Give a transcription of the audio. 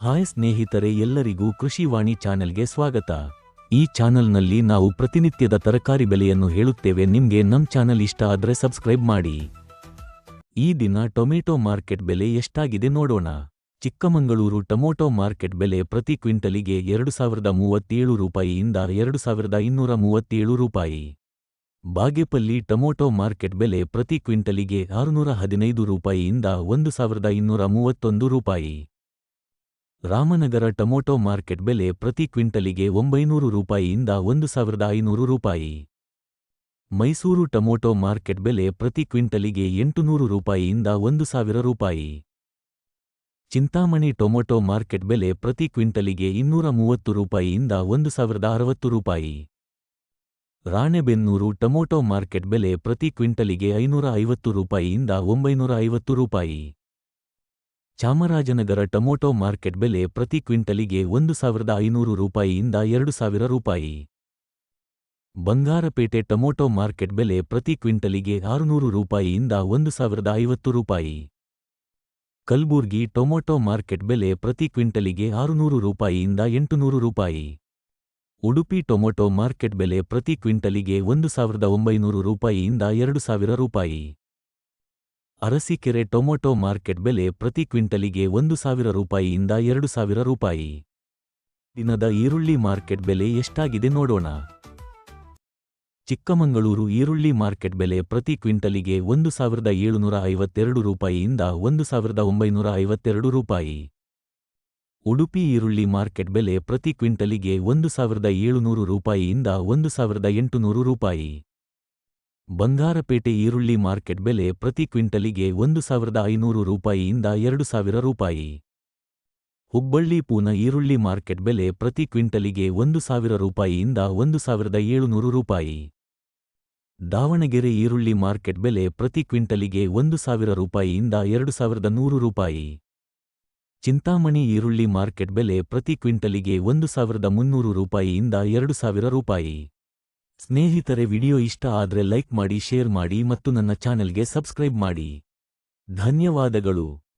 Hi ಸ್ನೇಹಿತರೆ ಎಲ್ಲರಿಗೂ ಕೃಷಿವಾಣಿ ಚಾನೆಲ್ಗೆ ಸ್ವಾಗತ. ಈ ಚಾನೆಲ್ನಲ್ಲಿ ನಾವು ಪ್ರತಿನಿತ್ಯದ ತರಕಾರಿ ಬೆಲೆಯನ್ನು ಹೇಳುತ್ತೇವೆ. ನಿಮ್ಗೆ ನಮ್ ಚಾನೆಲ್ ಇಷ್ಟ ಆದ್ರೆ ಸಬ್ಸ್ಕ್ರೈಬ್ ಮಾಡಿ. ಈ ದಿನ ಟೊಮೆಟೊ ಮಾರ್ಕೆಟ್ ಬೆಲೆ ಎಷ್ಟಾಗಿದೆ ನೋಡೋಣ. ಚಿಕ್ಕಮಗಳೂರು ಟೊಮೊಟೊ ಮಾರ್ಕೆಟ್ ಬೆಲೆ ಪ್ರತಿ ಕ್ವಿಂಟಲಿಗೆ ಎರಡು ಸಾವಿರದ ಮೂವತ್ತೇಳು ರೂಪಾಯಿಯಿಂದ ಎರಡು ಸಾವಿರದ ಇನ್ನೂರ ಮೂವತ್ತೇಳು ರೂಪಾಯಿ. ಬಾಗೇಪಲ್ಲಿ ಟೊಮೊಟೊ ಮಾರ್ಕೆಟ್ ಬೆಲೆ ಪ್ರತಿ ಕ್ವಿಂಟಲಿಗೆ ಆರುನೂರ ಹದಿನೈದು ರೂಪಾಯಿಯಿಂದ ಒಂದು ಸಾವಿರದ ಇನ್ನೂರ ಮೂವತ್ತೊಂದು ರೂಪಾಯಿ. ರಾಮನಗರ ಟೊಮೊಟೊ ಮಾರ್ಕೆಟ್ ಬೆಲೆ ಪ್ರತಿ ಕ್ವಿಂಟಲಿಗೆ ಒಂಬೈನೂರು ರೂಪಾಯಿಯಿಂದ ಒಂದು ಸಾವಿರದ ಐನೂರು ರೂಪಾಯಿ. ಮೈಸೂರು ಟೊಮೊಟೊ ಮಾರ್ಕೆಟ್ ಬೆಲೆ ಪ್ರತಿ ಕ್ವಿಂಟಲಿಗೆ ಎಂಟುನೂರು ರೂಪಾಯಿಯಿಂದ ಒಂದು ಸಾವಿರ ರೂಪಾಯಿ. ಚಿಂತಾಮಣಿ ಟೊಮೊಟೊ ಮಾರ್ಕೆಟ್ ಬೆಲೆ ಪ್ರತಿ ಕ್ವಿಂಟಲಿಗೆ ಇನ್ನೂರ ಮೂವತ್ತು ರೂಪಾಯಿಯಿಂದ ಒಂದು ಸಾವಿರದ ಅರವತ್ತು ರೂಪಾಯಿ. ರಾಣೆಬೆನ್ನೂರು ಟೊಮೊಟೊ ಮಾರ್ಕೆಟ್ ಬೆಲೆ ಪ್ರತಿ ಕ್ವಿಂಟಲಿಗೆ ಐನೂರ ಐವತ್ತು ರೂಪಾಯಿಯಿಂದ ಒಂಬೈನೂರ ಐವತ್ತು ರೂಪಾಯಿ. ಚಾಮರಾಜನಗರ ಟೊಮೊಟೊ ಮಾರ್ಕೆಟ್ ಬೆಲೆ ಪ್ರತಿ ಕ್ವಿಂಟಲಿಗೆ ಒಂದು ಸಾವಿರದ ಐನೂರು ರೂಪಾಯಿಯಿಂದ ಎರಡು ಸಾವಿರ ರೂಪಾಯಿ. ಬಂಗಾರಪೇಟೆ ಟೊಮೊಟೊ ಮಾರ್ಕೆಟ್ ಬೆಲೆ ಪ್ರತಿ ಕ್ವಿಂಟಲಿಗೆ ಆರುನೂರು ರೂಪಾಯಿಯಿಂದ ಒಂದು ಸಾವಿರದ ಐವತ್ತು ರೂಪಾಯಿ. ಕಲ್ಬುರ್ಗಿ ಟೊಮೊಟೊ ಮಾರ್ಕೆಟ್ ಬೆಲೆ ಪ್ರತಿ ಕ್ವಿಂಟಲಿಗೆ ಆರುನೂರು ರೂಪಾಯಿಯಿಂದ ಎಂಟುನೂರು ರೂಪಾಯಿ. ಉಡುಪಿ ಟೊಮೊಟೊ ಮಾರ್ಕೆಟ್ ಬೆಲೆ ಪ್ರತಿ ಕ್ವಿಂಟಲಿಗೆ ಒಂದು ಸಾವಿರದ ಒಂಬೈನೂರು ರೂಪಾಯಿಯಿಂದ ಎರಡು ಸಾವಿರ ರೂಪಾಯಿ. ಅರಸೀಕೆರೆ ಟೊಮೊಟೊ ಮಾರ್ಕೆಟ್ ಬೆಲೆ ಪ್ರತಿ ಕ್ವಿಂಟಲಿಗೆ ಒಂದು ಸಾವಿರ ರೂಪಾಯಿಯಿಂದ ಎರಡು ಸಾವಿರ ರೂಪಾಯಿ. ದಿನದ ಈರುಳ್ಳಿ ಮಾರ್ಕೆಟ್ ಬೆಲೆ ಎಷ್ಟಾಗಿದೆ ನೋಡೋಣ. ಚಿಕ್ಕಮಗಳೂರು ಈರುಳ್ಳಿ ಮಾರ್ಕೆಟ್ ಬೆಲೆ ಪ್ರತಿ ಕ್ವಿಂಟಲಿಗೆ ಒಂದು ಸಾವಿರದ ಏಳುನೂರ ಐವತ್ತೆರಡು ರೂಪಾಯಿಯಿಂದ ಒಂದು ಸಾವಿರದ ಒಂಬೈನೂರ ಐವತ್ತೆರಡು ರೂಪಾಯಿ. ಉಡುಪಿ ಈರುಳ್ಳಿ ಮಾರ್ಕೆಟ್ ಬೆಲೆ ಪ್ರತಿ ಕ್ವಿಂಟಲಿಗೆ ಒಂದು ಸಾವಿರದ ಏಳುನೂರು ರೂಪಾಯಿಯಿಂದ ಒಂದು ಸಾವಿರದ ಎಂಟುನೂರು ರೂಪಾಯಿ. ಬಂಗಾರಪೇಟೆ ಈರುಳ್ಳಿ ಮಾರ್ಕೆಟ್ ಬೆಲೆ ಪ್ರತಿ ಕ್ವಿಂಟಲಿಗೆ ಒಂದು ಸಾವಿರದ ಐನೂರು ರೂಪಾಯಿಯಿಂದ ಎರಡು ಸಾವಿರ ರೂಪಾಯಿ. ಹುಬ್ಬಳ್ಳಿ ಪೂನ ಈರುಳ್ಳಿ ಮಾರ್ಕೆಟ್ ಬೆಲೆ ಪ್ರತಿ ಕ್ವಿಂಟಲಿಗೆ ಒಂದು ಸಾವಿರ ರೂಪಾಯಿಯಿಂದ ಒಂದು ಸಾವಿರದ ಏಳುನೂರು ರೂಪಾಯಿ. ದಾವಣಗೆರೆ ಈರುಳ್ಳಿ ಮಾರ್ಕೆಟ್ ಬೆಲೆ ಪ್ರತಿ ಕ್ವಿಂಟಲಿಗೆ ಒಂದು ಸಾವಿರ ರೂಪಾಯಿಯಿಂದ ಎರಡು ಸಾವಿರದ ನೂರು ರೂಪಾಯಿ. ಚಿಂತಾಮಣಿ ಈರುಳ್ಳಿ ಮಾರ್ಕೆಟ್ ಬೆಲೆ ಪ್ರತಿ ಕ್ವಿಂಟಲಿಗೆ ಒಂದು ಸಾವಿರದ ಮುನ್ನೂರು ರೂಪಾಯಿಯಿಂದ ಎರಡು ಸಾವಿರ ರೂಪಾಯಿ. ಸ್ನೇಹಿತರೆ ವಿಡಿಯೋ ಇಷ್ಟ ಆದ್ರೆ ಲೈಕ್ ಮಾಡಿ ಶೇರ್ ಮಾಡಿ ಮತ್ತು ನನ್ನ ಚಾನೆಲ್ಗೆ ಸಬ್ಸ್ಕ್ರೈಬ್ ಮಾಡಿ. ಧನ್ಯವಾದಗಳು.